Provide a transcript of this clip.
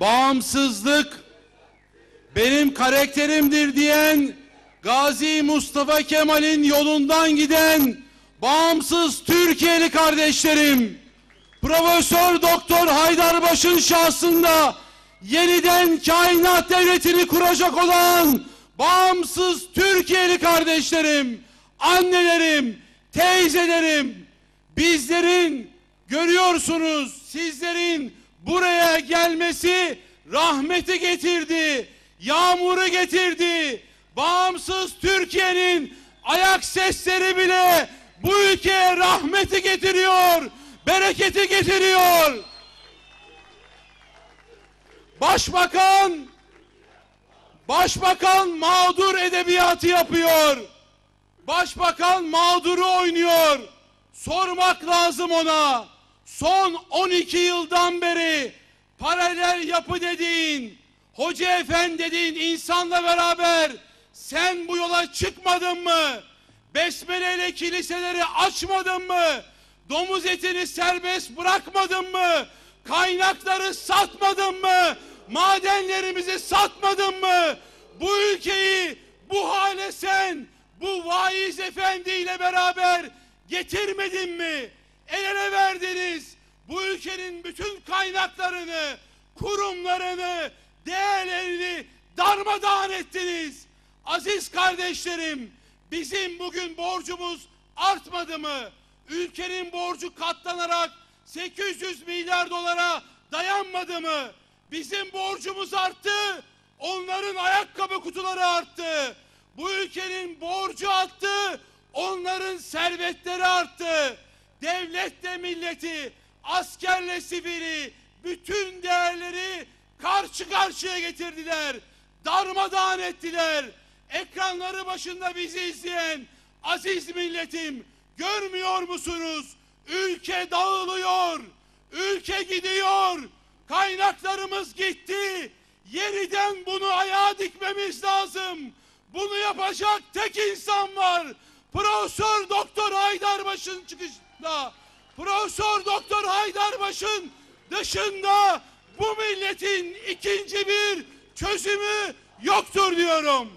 bağımsızlık benim karakterimdir diyen Gazi Mustafa Kemal'in yolundan giden bağımsız Türkiye'li kardeşlerim, Profesör Doktor Haydarbaş'ın şahsında yeniden kainat devletini kuracak olan bağımsız Türkiye'li kardeşlerim, annelerim, teyzelerim, bizlerin görüyorsunuz sizlerin buraya gelmesi rahmeti getirdi, yağmuru getirdi. Bağımsız Türkiye'nin ayak sesleri bile bu ülkeye rahmeti getiriyor, bereketi getiriyor. Başbakan Başbakan mağdur edebiyatı yapıyor. Başbakan mağduru oynuyor. Sormak lazım ona. Son 12 yıldan beri paralel yapı dediğin, hoca efendi dediğin insanla beraber sen bu yola çıkmadın mı? Besmele ile kiliseleri açmadın mı? Domuz etini serbest bırakmadın mı? Kaynakları satmadın mı? Madenlerimizi satmadın mı? Bu ülkeyi bu hale sen bu vaiz efendiyle beraber getirmedin mi? El ele verdiniz. Bu ülkenin bütün kaynaklarını, kurumlarını, değerlerini darmadağın ettiniz. Aziz kardeşlerim, bizim bugün borcumuz artmadı mı? Ülkenin borcu katlanarak 800 milyar dolara dayanmadı mı? Bizim borcumuz arttı, onların ayakkabı kutuları arttı. Bu ülkenin borcu arttı, onların servetleri arttı. Devletle milleti, askerle sivili, bütün değerleri karşı karşıya getirdiler. Darmadağın ettiler. Ekranları başında bizi izleyen aziz milletim görmüyor musunuz? Ülke dağılıyor. Ülke gidiyor. Kaynaklarımız gitti. Yeniden bunu ayağa dikmemiz lazım. Bunu yapacak tek insan var. Profesör Doktor Haydarbaş'ın çıkışında. Profesör Doktor Haydarbaş'ın dışında bu milletin ikinci bir çözümü yoktur diyorum.